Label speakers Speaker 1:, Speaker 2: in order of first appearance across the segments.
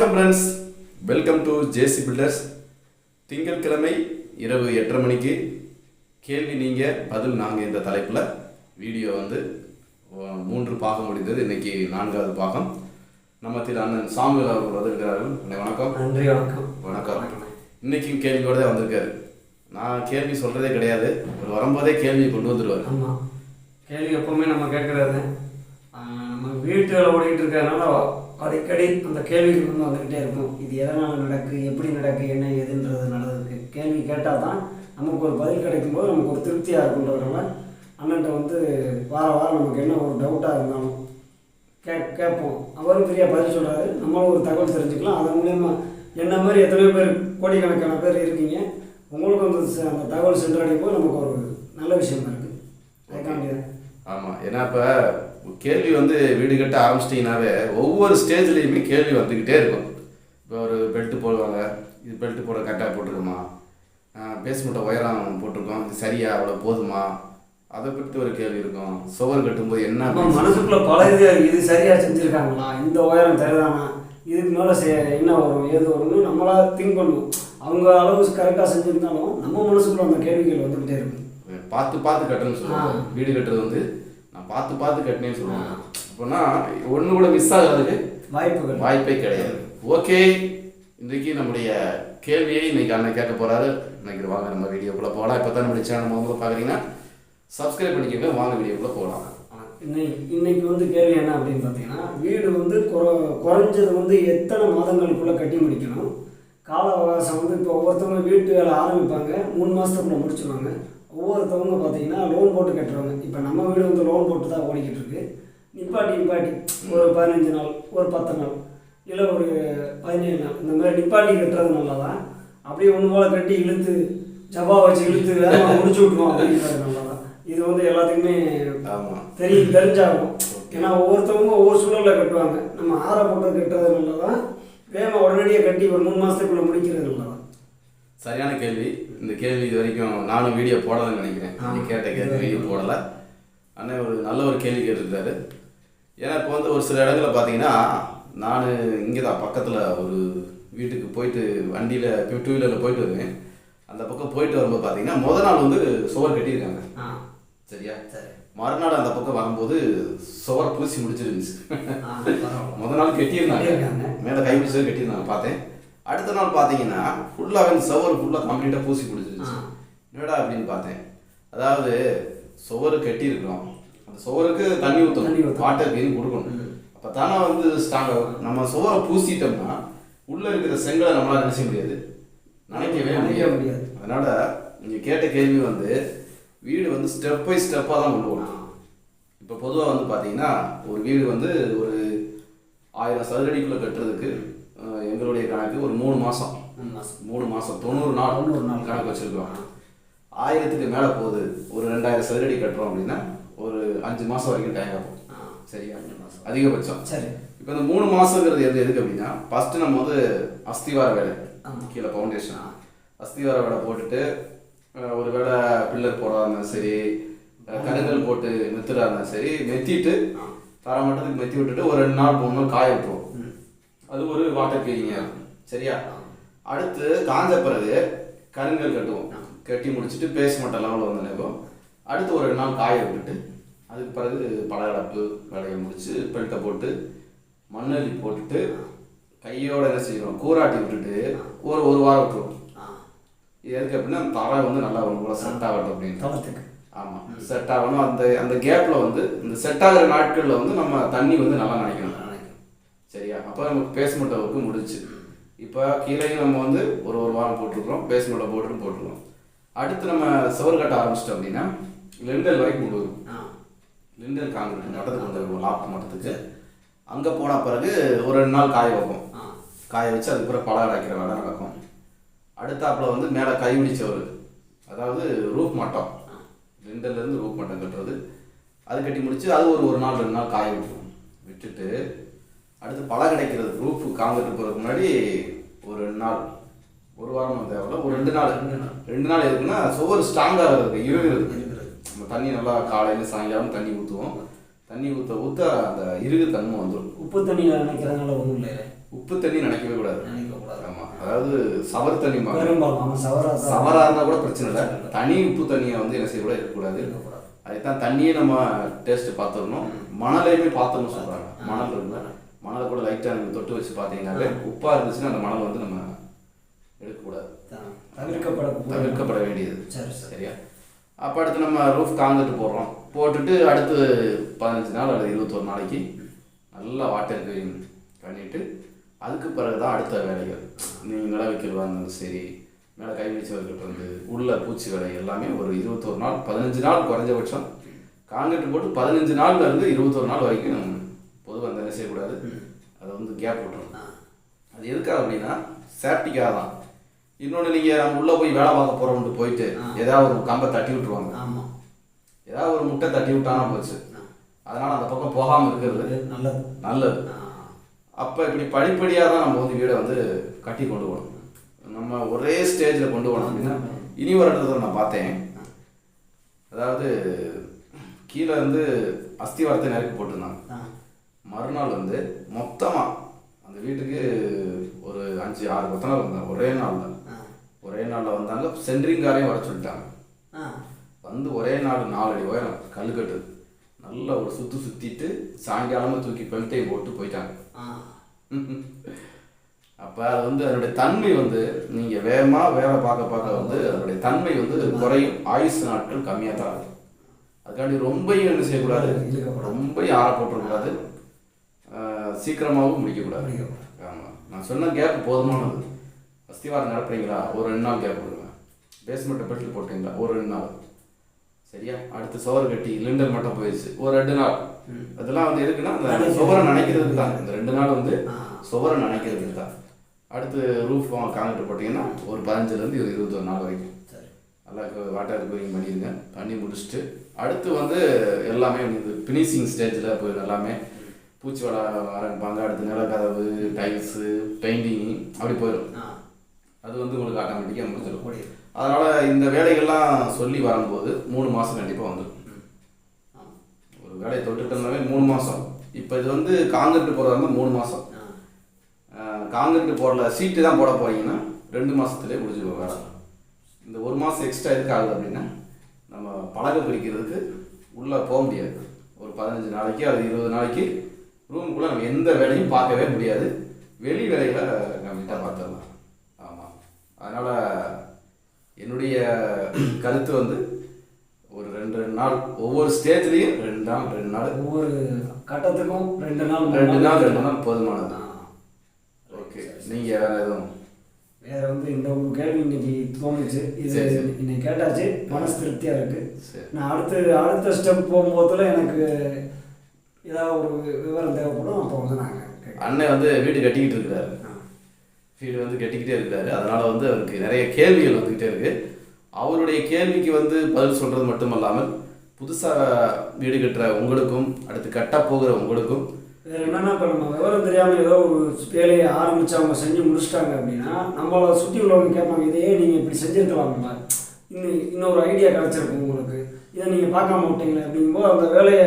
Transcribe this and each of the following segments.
Speaker 1: வணக்கம் friends welcome to JC builders திங்கட்கிழமை இரவு எட்டரை மணிக்கு கேள்வி நீங்கள் பதில் நாங்கள் இந்த தலைப்பில் வீடியோ வந்து மூன்று பாகம் முடிந்தது. இன்னைக்கு நான்காவது பாகம். நம்ம திரு அண்ணன் சாமுவேல் அவர்கள் வந்திருக்கிறார்கள். வணக்கம்.
Speaker 2: நன்றி வணக்கம்.
Speaker 1: வணக்கம். இன்னைக்கும் கேள்வியோட வந்திருக்காரு. நான் கேள்வி சொல்கிறதே கிடையாது. அவர் வரும்போதே கேள்வி கொண்டு வந்துடுவார்
Speaker 2: ஆமாம் கேள்வி எப்பவுமே நம்ம கேட்குறது நம்ம வீட்டில் ஓடிட்டு இருக்கறதுனால அடிக்கடி அந்த கேள்விகள் வந்து வந்துக்கிட்டே இருக்கும். இது எதனால் நடக்கு எப்படி நடக்கு என்ன எதுன்றது நல்லதுக்கு கேள்வி கேட்டால் தான் நமக்கு ஒரு பதில் கிடைக்கும்போது நமக்கு ஒரு திருப்தியாக இருக்குன்றதுனால அண்ணன்ட்ட வந்து வார வாரம் நமக்கு என்ன ஒரு டவுட்டாக இருந்தாலும் கே கேட்போம். அவரும் ஃப்ரீயாக பதில் சொல்கிறாரு நம்மளும் ஒரு தகவல் தெரிஞ்சுக்கலாம். அதன் மூலயமா என்ன மாதிரி எத்தனையோ பேர் கோடிக்கணக்கான பேர் இருக்கீங்க. உங்களுக்கும் வந்து ச- அந்த தகவல் சென்றடையும் போது நமக்கு ஒரு நல்ல விஷயமா இருக்குது அதுக்காண்டி
Speaker 1: ஆமாம் ஏன்னா இப்போ கேள்வி வந்து வீடு கட்ட ஆரம்பிச்சிட்டிங்கனாவே ஒவ்வொரு ஸ்டேஜ்லேயுமே கேள்வி வந்துக்கிட்டே இருக்கும். இப்போ ஒரு பெல்ட் போடுவாங்க இது பெல்ட் போட கரெக்டாக போட்டிருக்குமா? பேஸ்மெண்ட்டை உயரம் போட்டிருக்கோம் இது சரியா அவ்வளோ போதுமா? அதை பற்றி ஒரு கேள்வி இருக்கும். சுவர் கட்டும்போது என்ன
Speaker 2: மனசுக்குள்ள பல இது இது சரியா செஞ்சுருக்காங்களா? இந்த உயரம் சரிதானா? இதுக்கு மேலே செ என்ன வரும் ஏது வரும்னு நம்மளா திங்க் பண்ணுவோம். அவங்க அளவு கரெக்டாக செஞ்சுருந்தாலும் நம்ம மனசுக்குள்ள அந்த கேள்விகள் வந்துக்கிட்டே இருக்கும்.
Speaker 1: பார்த்து பார்த்து கட்டணும்னு சொல்லுவாங்க. வீடு கட்டுறது வந்து பார்த்து பார்த்து கட்டினேன்னு சொல்லுவாங்க. அப்போனா ஒன்று கூட மிஸ் ஆகிறதுக்கு
Speaker 2: வாய்ப்புகள்.
Speaker 1: வாய்ப்பே கிடையாது. ஓகே. இன்றைக்கு நம்முடைய கேள்வியை இன்னைக்கு அண்ணன் கேட்க போறாரு. இன்னைக்கு வாங்க நம்ம வீடியோக்குள்ள போகலாம். இப்போ தான் நம்முடைய சேனல் முதல்ல பார்க்குறீங்கன்னா சப்ஸ்கிரைப் பண்ணிக்கோங்க. வாங்க வீடியோக்குள்ள போகலாம்.
Speaker 2: இன்னைக்கு இன்னைக்கு வந்து கேள்வி என்ன அப்படின்னு பார்த்தீங்கன்னா வீடு வந்து குற குறைஞ்சது வந்து எத்தனை மாதங்களுக்குள்ளே கட்டி முடிக்கணும்? கால அவகாசம் வந்து இப்போ ஒவ்வொருத்தவங்க வீட்டு வேலை ஆரம்பிப்பாங்க. மூணு மாதத்துக்குள்ளே முடிச்சிருவாங்க. ஒவ்வொருத்தவங்க பார்த்தீங்கன்னா லோன் போட்டு கட்டுறவங்க. இப்போ நம்ம வீடு வந்து லோன் போட்டு தான் ஓடிக்கிட்டு இருக்கு நிப்பாட்டி நிப்பாட்டி. ஒரு பதினஞ்சு நாள் ஒரு பத்து நாள் இல்லை ஒரு பதினேழு நாள். இந்த மாதிரி நிப்பாட்டி கட்டுறது நல்லதா? அப்படியே ஒன்று போல கட்டி இழுத்து ஜபா வச்சு இழுத்து வேகமாக முடிச்சு விட்டுருவோம் அப்படின்றது நல்லதா? இது வந்து எல்லாத்துக்குமே தெரியும் தெரிஞ்சாகும் ஏன்னா ஒவ்வொருத்தவங்க ஒவ்வொரு சூழலில் கட்டுவாங்க. நம்ம ஆற போட்டு கட்டுறது நல்லதா? வேகமாக உடனடியாக கட்டி ஒரு மூணு மாதத்துக்குள்ளே முடிக்கிறது நல்லதா?
Speaker 1: சரியான கேள்வி. இந்த கேள்வி இது வரைக்கும் நானும் வீடியோ போடலைன்னு நினைக்கிறேன். நீங்க கேட்ட கேள்வி வீடியோ போடலை. அண்ணன் ஒரு நல்ல ஒரு கேள்வி கேட்டிருக்காரு. ஏன்னா இப்போ வந்து ஒரு சில இடங்களில் பார்த்தீங்கன்னா நான் இங்கே தான் பக்கத்தில் ஒரு வீட்டுக்கு போயிட்டு வண்டியில் டூ வீலரில் போயிட்டு வருவேன். அந்த பக்கம் போயிட்டு வரும்போது பார்த்தீங்கன்னா முத நாள் வந்து சுவர் கட்டியிருக்காங்க. சரியா?
Speaker 2: சரி
Speaker 1: மறுநாள் அந்த பக்கம் வரும்போது சுவர் பூசி முடிச்சிருந்துச்சு முத நாள் கட்டியிருந்தாங்க. மேலே கை பிடிச்சது கட்டியிருந்தாங்க பார்த்தேன். அடுத்த நாள் பார்த்தீங்கன்னா ஃபுல்லாக வந்து சுவர் ஃபுல்லாக கம்ப்ளீட்டாக பூசி பிடிச்சிருச்சு. என்னடா அப்படின்னு பார்த்தேன். அதாவது சுவர் கட்டியிருக்கிறோம். அந்த சுவருக்கு தண்ணி ஊற்றணும். வாட்டர் கெயின் கொடுக்கணும். அப்போ தானே வந்து ஸ்ட்ராங் ஆகும் நம்ம சுவரை பூசிட்டோம்னா உள்ளே இருக்கிற செங்கலை நம்மளால நினைச்ச முடியாது. நினைக்கவே
Speaker 2: நினைக்க
Speaker 1: முடியாது. அதனால நீங்கள் கேட்ட கேள்வி வந்து வீடு வந்து ஸ்டெப் பை ஸ்டெப்பாக தான் கொண்டு போகணும். இப்போ பொதுவாக வந்து பார்த்தீங்கன்னா ஒரு வீடு வந்து ஒரு ஆயிரம் சதுரடிக்குள்ளே கட்டுறதுக்கு எங்களுடைய கணக்கு ஒரு மூணு மாதம்
Speaker 2: மூணு மாதம்
Speaker 1: மாதம் தொண்ணூறு நாள்
Speaker 2: தொண்ணூறு நாள்.
Speaker 1: கணக்கு வச்சுருக்கோம். ஆயிரத்துக்கு மேலே போகுது. ஒரு ரெண்டாயிரம் சதுரடி கட்டுறோம் அப்படின்னா ஒரு அஞ்சு மாதம் வரைக்கும் டைம் ஆகும்.
Speaker 2: ஆ.
Speaker 1: சரியா
Speaker 2: அஞ்சு மாசம்.
Speaker 1: அதிகபட்சம்.
Speaker 2: சரி.
Speaker 1: இப்போ இந்த மூணு மாதங்கிறது எது எதுக்கு அப்படின்னா ஃபஸ்ட்டு நம்ம வந்து அஸ்திவார வேலை. கீழே ஃபவுண்டேஷன் அஸ்திவார வேலை போட்டுட்டு ஒரு வேளை பில்லர் இருந்தாலும் சரி கருங்கல் போட்டு மெத்துறா இருந்தாலும் சரி மெத்திட்டு தர மட்டத்துக்கு மெத்தி விட்டுட்டு ஒரு ரெண்டு நாள் மூணு நாள் காய விட்டுருவோம். அது ஒரு வாட்டர் கிளீனிங்காக இருக்கும். சரியா? அடுத்து காஞ்ச பிறகு கருங்கல் கட்டுவோம். கட்டி முடிச்சுட்டு லெவலில் வந்து நினைப்போம். அடுத்து ஒரு ரெண்டு நாள் காய விட்டுட்டு அதுக்கு பிறகு பலகடப்பு வேலையை முடிச்சு பெல்ட்டை போட்டு மண்ணள்ளி போட்டுட்டு கையோட என்ன செய்வோம் கூராட்டி விட்டுட்டு ஒரு ஒரு வாரம் விட்டுருவோம். இது எதுக்கு அப்படின்னா தரை வந்து நல்லா ஒன்று கூட செட் ஆகட்டும் அப்படின்னு ஆமாம் செட் ஆகணும். அந்த அந்த கேப்பில் வந்து இந்த செட் ஆகிற நாட்களில் வந்து நம்ம தண்ணி வந்து நல்லா நினைக்கணும். சரியா? அப்போ நமக்கு பேஸ்மெண்ட் ஒர்க்கு முடிச்சு இப்போ கீழேயும் நம்ம வந்து ஒரு ஒரு வாரம் போட்டிருக்கிறோம். பேஸ்மெண்ட்டை போட்டு போட்டிருக்கோம் அடுத்து நம்ம சுவர் கட்ட ஆரம்பிச்சிட்டோம் அப்படின்னா லெண்டல் வரைக்கும் கொண்டு வரும் லிண்டல் காங்கிரீட் மட்டத்துக்கு கொண்டு வருவோம் லாப்ட் மட்டத்துக்கு. அங்கே போன பிறகு ஒரு ரெண்டு நாள் காய வைப்போம். காய வச்சு அதுக்கு பிறகு பழம் அடைக்கிற வேலை நடக்கும் அடுத்தாப்புல வந்து மேலே கைவிடி சோறு அதாவது ரூப் மட்டம். லிண்டல்லேருந்து ரூப் மட்டம் கட்டுறது. அது கட்டி முடிச்சு அது ஒரு ஒரு நாள் ரெண்டு நாள் காய விட்டுருவோம். விட்டுட்டு அடுத்து பழம் கிடைக்கிறது. ரூப் காங்கிட்டு போகிறதுக்கு முன்னாடி ஒரு ரெண்டு நாள். ஒரு வாரம் தேவையில்ல. ஒரு ரெண்டு நாள்.
Speaker 2: ரெண்டு நாள்.
Speaker 1: எதுக்குன்னா சுவர் ஸ்ட்ராங்காக இருக்குது இருக்கிறது நம்ம தண்ணி நல்லா காலையில் சாயங்காலம் தண்ணி ஊற்றுவோம் தண்ணி ஊற்ற ஊற்ற அந்த இறுகு தன்மை வந்துடும்
Speaker 2: உப்பு தண்ணியில் நினைக்கிறதுனால ஒன்றும் இல்லை
Speaker 1: உப்பு தண்ணி நினைக்கவே கூடாது.
Speaker 2: நினைக்கக்கூடாது.
Speaker 1: ஆமாம் அதாவது சவர் தண்ணி
Speaker 2: சவரா
Speaker 1: சவராக இருந்தால் கூட பிரச்சனை இல்லை. தனி உப்பு தண்ணியை வந்து என்ன செய்யக்கூடாது இருக்கக்கூடாது.
Speaker 2: இருக்கக்கூடாது.
Speaker 1: அதுதான் தண்ணியே நம்ம டேஸ்ட் பார்த்துடணும். மணலையுமே பார்த்துடணும் சொல்கிறாங்க மணல் இருக்குல்ல. மணலை கூட லைட்டாக நீங்கள் தொட்டு வச்சு பார்த்தீங்கன்னாலே உப்பாக இருந்துச்சுன்னா அந்த மணல் வந்து நம்ம எடுக்கக்கூடாது.
Speaker 2: தான். தவிர்க்கப்படக்கூடிய
Speaker 1: தவிர்க்கப்பட வேண்டியது.
Speaker 2: சரி சரி.
Speaker 1: சரியா? அப்போ அடுத்து நம்ம ரூஃப் காங்கிட்டு போடுறோம் போட்டுட்டு அடுத்து பதினஞ்சு நாள் அல்லது இருபத்தொரு நாளைக்கு நல்லா வாட்டர் க்ளீன் பண்ணிவிட்டு அதுக்கு பிறகு தான் அடுத்த வேலைகள். நீங்கள் நில வைக்கிறதா இருந்தாலும் சரி மேலே கை வச்சு வைக்கிறது வந்து உள்ள பூச்சி வேலை எல்லாமே ஒரு இருபத்தொரு நாள் பதினஞ்சு நாள் குறைஞ்சபட்சம். காங்கிரீட் போட்டு பதினஞ்சு நாள்ல இருந்து இருபத்தொரு நாள் வரைக்கும் பொதுவாக அந்த செய்யக்கூடாது. அதை வந்து கேப் விட்டுரும். அது எதுக்காக அப்படின்னா சேஃப்டிக்காக தான். இன்னொன்று நீங்கள் நம்ம உள்ளே போய் வேலை பார்க்க போகிறோம்ட்டு போயிட்டு. ஏதாவது ஒரு கம்பை தட்டி விட்டுருவாங்க.
Speaker 2: ஆமாம்
Speaker 1: ஏதாவது ஒரு முட்டை தட்டி விட்டானா போச்சு. அதனால் அந்த பக்கம் போகாமல் இருக்கிறது
Speaker 2: நல்லது.
Speaker 1: நல்லது. அப்போ இப்படி படிப்படியாக தான் நம்ம வந்து வீடை வந்து கட்டி கொண்டு போகணும். நம்ம ஒரே ஸ்டேஜில் கொண்டு போகணும். அப்படின்னா இனி ஒரு இடத்துல நான் பார்த்தேன். அதாவது கீழே இருந்து அஸ்திவாரத்தை நெருக்கி போட்டிருந்தாங்க. மறுநாள் வந்து மொத்தமாக அந்த வீட்டுக்கு ஒரு அஞ்சு ஆறு கொத்தனார் வந்தாங்க. ஒரே நாளில். ஒரே நாளில் வந்தாங்க. சென்ட்ரிங்காரையும் வர சொல்லிட்டாங்க. வந்து ஒரே நாள் நாலு அடி உயரம் கல்லுக்கட்டு நல்ல ஒரு சுற்று சுற்றிட்டு சாயங்காலமாக தூக்கி பெல்ட்டையும் போட்டு போயிட்டாங்க. அப்போ அது வந்து அதனுடைய தன்மை வந்து நீங்கள் வேகமாக வேலை பார்க்க பார்க்க வந்து அதனுடைய தன்மை வந்து குறையும். ஆயுசு நாட்கள் கம்மியாக தான் இருக்கும் அதுக்காண்டி ரொம்பையும் என்ன செய்யக்கூடாது. ரொம்பையும் ஆற போட்டுறக்கூடாது. சீக்கிரமாகவும் முடிக்கக்கூடாது. ஆமாம் நான் சொன்ன கேப் போதுமானது. அஸ்திவாரம் நடப்புறீங்களா ஒரு ரெண்டு நாள் கேப் கொடுங்க பேஸ்மெண்ட்டை பெட்டில் போட்டீங்களா? ஒரு ரெண்டு நாள். சரியா? அடுத்து சோறு கட்டி லிண்டர் மட்டும் போயிடுச்சு. ஒரு ரெண்டு நாள். அதெல்லாம் வந்து எதுக்குன்னா அந்த சுவரை நினைக்கிறதுக்கு தான். இந்த ரெண்டு நாள் வந்து. சுவரை நினைக்கிறதுக்கு தான். அடுத்து ரூஃப் காங்கிட்டு போட்டிங்கன்னா ஒரு பதினஞ்சுலேருந்து ஒரு இருபத்தொரு நாள் வரைக்கும்.
Speaker 2: சரி.
Speaker 1: நல்லா வாட்டர் கூலிங் பண்ணிடுங்க பண்ணி முடிச்சுட்டு அடுத்து வந்து எல்லாமே இது ஃபினிஷிங் ஸ்டேஜில் போயிடும் எல்லாமே. பூச்சி வட ஆரம்பிப்பாங்க அடுத்து நிலக்கதவு டைல்ஸு பெயிண்டிங் அப்படி போயிடும். அது வந்து உங்களுக்கு ஆட்டோமேட்டிக்காக முடிஞ்சிடும். அதனால் இந்த வேலைகள்லாம் சொல்லி வரும்போது மூணு மாதம் கண்டிப்பாக வந்துடும். ஒரு வேலையை தொட்டுட்டோம்னாவே மூணு மாதம் இப்போ இது வந்து காங்கிரீட் போடுறதா இருந்தால் மூணு மாதம். காங்கிரீட் போடல சீட்டு தான் போட போறீங்கன்னா ரெண்டு மாதத்துலேயே முடிஞ்சுக்கும் வேலை இந்த ஒரு மாதம் எக்ஸ்ட்ரா எதுக்கு ஆகுது அப்படின்னா நம்ம பலகை பிரிக்கிறதுக்கு உள்ளே போக முடியாது ஒரு பதினஞ்சு நாளைக்கு அது இருபது நாளைக்கு ரூமுக்குள்ளே நம்ம எந்த வேலையும் பார்க்கவே முடியாது. வெளி வேலைகளை கம்ப்ளீட்டாக பார்த்துடலாம். ஆமாம் அதனால் என்னுடைய கருத்து வந்து ஒரு ரெண்டு ரெண்டு நாள் ஒவ்வொரு ஸ்டேஜ்லேயும் ரெண்டு நாள் ரெண்டு நாள்.
Speaker 2: ஒவ்வொரு கட்டத்துக்கும் ரெண்டு நாள்
Speaker 1: ரெண்டு நாள் ரெண்டு நாள் போதுமானது.
Speaker 2: ஆ.
Speaker 1: ஓகே. நீங்கள் வேறு எதுவும்?
Speaker 2: வேற வந்து இந்த ஒரு கேள்வி இன்னைக்கு தோணுச்சு. இது. இன்னைக்கு கேட்டாச்சு. மனசு திருப்தியா இருக்கு.
Speaker 1: சரி.
Speaker 2: நான் அடுத்து அடுத்த ஸ்டெப் போகும்போதுல எனக்கு ஏதாவது ஒரு விவரம் தேவைப்படும் அப்போ வந்து நாங்கள்
Speaker 1: அண்ணன் வந்து வீடு கட்டிக்கிட்டு இருக்கிறாரு. வீடு வந்து கட்டிக்கிட்டே இருக்கிறாரு. அதனால வந்து அவருக்கு நிறைய கேள்விகள் வந்துக்கிட்டே இருக்கு. அவருடைய கேள்விக்கு வந்து பதில் சொல்றது மட்டும் அல்லாமல் புதுசாக வீடு கட்டுற உங்களுக்கும் அடுத்து கட்ட போகிற உங்களுக்கும்
Speaker 2: வேற என்னன்னா இப்போ நம்ம விவரம் தெரியாம ஏதோ ஒரு வேலையை ஆரம்பிச்சு அவங்க செஞ்சு முடிச்சிட்டாங்க அப்படின்னா நம்மளை சுற்றி உள்ளவங்க கேட்பாங்க இதையே நீங்க இப்படி செஞ்சிருக்கலாம்ல இன்னும் இன்னொரு ஐடியா கிடைச்சிருக்கும் உங்களுக்கு. இதை நீங்க பார்க்காம விட்டீங்களே அப்படிங்கும்போது அந்த வேலையை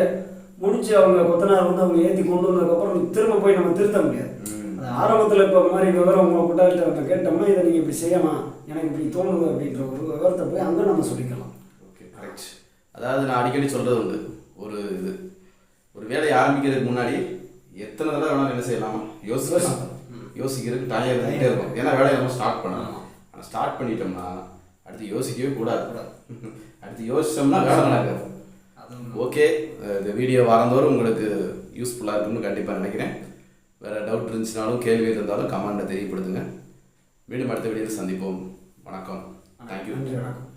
Speaker 2: முடிச்சு அவங்க கொத்தனார் வந்து அவங்க ஏற்றி கொண்டு வந்ததுக்கப்புறம் திரும்ப போய் நம்ம திருத்த முடியாது. அது ஆரம்பத்தில் இப்போ மாதிரி விவரம் உங்களை கூட்டாளிட்ட நம்ம கேட்டோம்னா இதை நீங்கள் இப்படி செய்யலாம். எனக்கு இப்படி தோணுது அப்படின்ற ஒரு விவரத்தை போய் அங்கே நம்ம சொல்லிக்கலாம்.
Speaker 1: ஓகே கரெக்ட் அதாவது நான் அடிக்கடி சொல்றது உண்டு. ஒரு இது. ஒரு வேலையை ஆரம்பிக்கிறதுக்கு முன்னாடி எத்தனை தடவை வேணாலும் என்ன செய்யலாம். யோசிக்கலாம் யோசிக்கிறதுக்கு டைம் இருந்துகிட்டே இருக்கும். ஏன்னா வேலையை நம்ம ஸ்டார்ட் பண்ணலாம் ஆனால் ஸ்டார்ட் பண்ணிட்டோம்னா அடுத்து யோசிக்கவே கூடாது. அடுத்து யோசிச்சோம்னா வேலை நடக்காது. ஓகே uh, இந்த வீடியோ வாரந்தோறும் உங்களுக்கு யூஸ்ஃபுல்லாக இருக்கும்னு கண்டிப்பாக நினைக்கிறேன். வேறு டவுட் இருந்துச்சுனாலும் கேள்வி இருந்தாலும் கமெண்ட்டை தெரியப்படுத்துங்க. மீண்டும் அடுத்த வீடியோவில் சந்திப்போம். வணக்கம். தேங்க்யூ
Speaker 2: வணக்கம்.